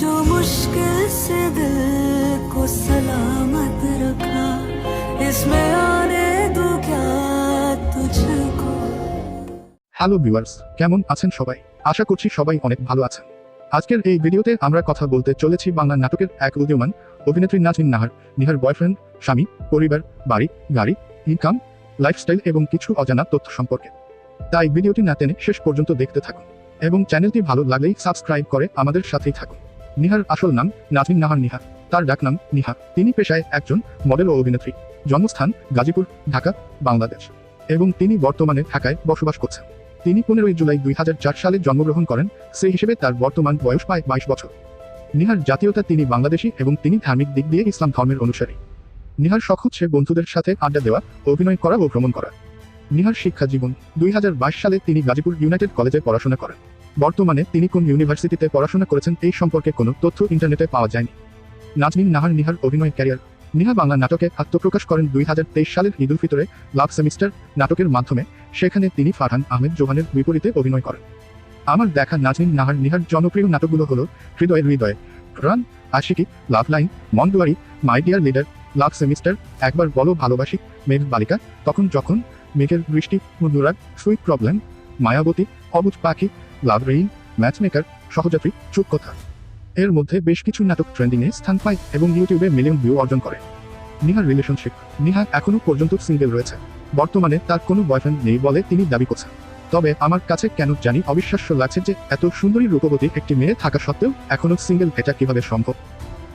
जो मुश्किल से दिल को सलामत रखा इसमें आने दो क्या तुझको হ্যালো ভিউয়ার্স কেমন আছেন সবাই আশা করছি সবাই অনেক ভালো আছেন আজকের এই ভিডিওতে আমরা কথা বলতে চলেছি বাংলা নাটকের এক উদীয়মান অভিনেত্রী নাজনীন নাহার নিহার বয়ফ্রেন্ড স্বামী পরিবার বাড়ি গাড়ি ইনকাম লাইফস্টাইল এবং কিছু অজানা তথ্য সম্পর্কে তাই ভিডিওটি না টেনে শেষ পর্যন্ত দেখতে থাকুন এবং চ্যানেলটি ভালো লাগলেই সাবস্ক্রাইব করে আমাদের সাথেই থাকুন নিহার আসল নাম নাজনীন নাহার নিহা। তার ডাকনাম নিহা। তিনি পেশায় একজন মডেল ও অভিনেত্রী। জন্মস্থান গাজীপুর, ঢাকা, বাংলাদেশ। এবং তিনি বর্তমানে ঢাকায় বসবাস করছেন। তিনি পনেরোই জুলাই দুই হাজার চার সালে জন্মগ্রহণ করেন। সেই হিসেবে তার বর্তমান বয়স প্রায় বাইশ বছর। নিহার জাতীয়তা তিনি বাংলাদেশী এবং তিনি ধার্মিক দিক দিয়ে ইসলাম ধর্মের অনুসারী। নিহার শখ হচ্ছে বন্ধুদের সাথে আড্ডা দেওয়া, অভিনয় করা ও ভ্রমণ করা। নিহার শিক্ষা জীবন। দুই হাজার বাইশ সালে তিনি গাজীপুর ইউনাইটেড কলেজে পড়াশোনা করেন। বর্তমানে তিনি কোন ইউনিভার্সিটিতে পড়াশোনা করেছেন এই সম্পর্কে কোনো তথ্য ইন্টারনেটে পাওয়া যায়নি। নাজনীন নাহার নিহার অভিনয় ক্যারিয়ার। নিহা বাংলা নাটকে আত্মপ্রকাশ করেন দুই হাজার তেইশ সালের ঈদুল ফিতরে লাভ সেমিস্টার নাটকের মাধ্যমে, সেখানে তিনি ফারহান আহমেদ জোহানের বিপরীতে অভিনয় করেন। আমার দেখা নাজমিন নাহার নিহার জনপ্রিয় নাটকগুলো হল হৃদয়ের হৃদয়, run, Aashiqui, love line, মন্দুয়ারি, my dear leader, love semester, একবার বলো ভালোবাসি, মেঘ বালিকা, তখন যখন মেঘের বৃষ্টি অনুরাগ, সুইট প্রবলেম, মায়াবতী অবুধ পাখি লাভ রেইন ম্যাচমেকার সহযাত্রী, চুপ কথা। এর মধ্যে বেশ কিছু নাটক ট্রেন্ডিংয়ে স্থান পায় এবং ইউটিউবে মিলিয়ন ভিউ অর্জন করে। নিহার রিলেশনশিপ নিহা এখনও পর্যন্ত সিঙ্গেল রয়েছে। বর্তমানে তার কোনো বয়ফ্রেন্ড নেই বলে তিনি দাবি করছেন। তবে আমার কাছে কেন জানি অবিশ্বাস্য লাগছে যে এত সুন্দরী রূপবতী একটি মেয়ে থাকা সত্ত্বেও এখনও সিঙ্গেল এটা কীভাবে সম্ভব?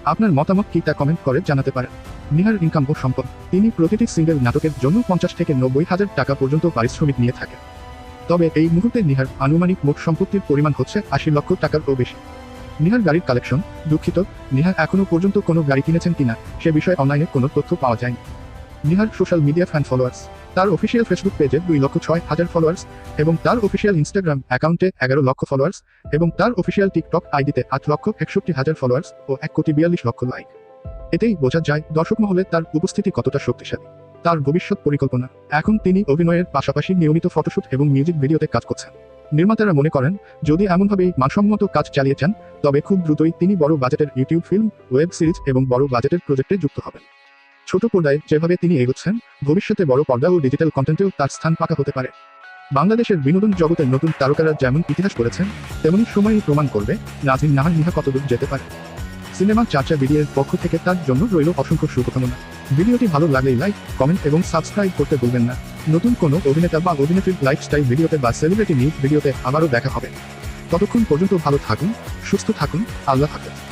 আপনার মতামত কি তা কমেন্ট করে জানাতে পারেন। নিহার ইনকাম ও সম্পদ। তিনি প্রতিটি সিঙ্গেল নাটকের জন্য পঞ্চাশ থেকে নব্বই হাজার টাকা পর্যন্ত পারিশ্রমিক নিয়ে থাকেন। তবে এই মুহূর্তে নিহার আনুমানিক মোট সম্পত্তির পরিমাণ হচ্ছে আশি লক্ষ টাকারও বেশি। নিহার গাড়ির কালেকশন, দুঃখিত নিহার এখনও পর্যন্ত কোনো গাড়ি কিনেছেন কিনা, সে বিষয়ে অনলাইনে কোনো তথ্য পাওয়া যায়নি। Nihar social media fan followers, তার অফিসিয়াল ফেসবুক পেজে দুই লক্ষ ছয় হাজার ফলোয়ার্স এবং তার অফিসিয়াল ইনস্টাগ্রাম অ্যাকাউন্টে এগারো লক্ষ ফলোয়ার্স এবং তার অফিসিয়াল টিকটক আইডিতে আট লক্ষ একষট্টি হাজার ফলোয়ার্স ও এক কোটি বিয়াল্লিশ লক্ষ লাইক। এতেই বোঝা যায় দর্শক মহলে তার উপস্থিতি কতটা শক্তিশালী। তার ভবিষ্যৎ পরিকল্পনা। এখন তিনি অভিনয়ের পাশাপাশি নিয়মিত ফটোশুট এবং মিউজিক ভিডিওতে কাজ করছেন। নির্মাতারা মনে করেন, যদি এমনভাবেই মানসম্মত কাজ চালিয়ে যান, তবে খুব দ্রুতই তিনি বড় বাজেটের ইউটিউব ফিল্ম, ওয়েব সিরিজ এবং বড় বাজেটের প্রজেক্টে যুক্ত হবেন। ছোট পর্দায় যেভাবে তিনি এগোচ্ছেন, ভবিষ্যতে বড় পর্দা ও ডিজিটাল কন্টেন্টেও তার স্থান পাকা হতে পারে। বাংলাদেশের বিনোদন জগতের নতুন তারকারা যেমন ইতিহাস করেছেন তেমনি সময়ই প্রমাণ করবে নাজিন নাহার নিহা কতদূর যেতে পারে। সিনেমা চার্চা ভিডিওর পক্ষ থেকে তার জন্য রইল অসংখ্য শুভকামনা। ভিডিওটি ভালো লাগলে লাইক কমেন্ট এবং সাবস্ক্রাইব করতে ভুলবেন না। নতুন কোনো অভিনেতা বা অভিনেত্রীর লাইফস্টাইল ভিডিওতে বা সেলিব্রিটি নিউজ ভিডিওতে আবারও দেখা হবে। ততক্ষণ পর্যন্ত ভালো থাকুন, সুস্থ থাকুন, আল্লাহ হাফেজ।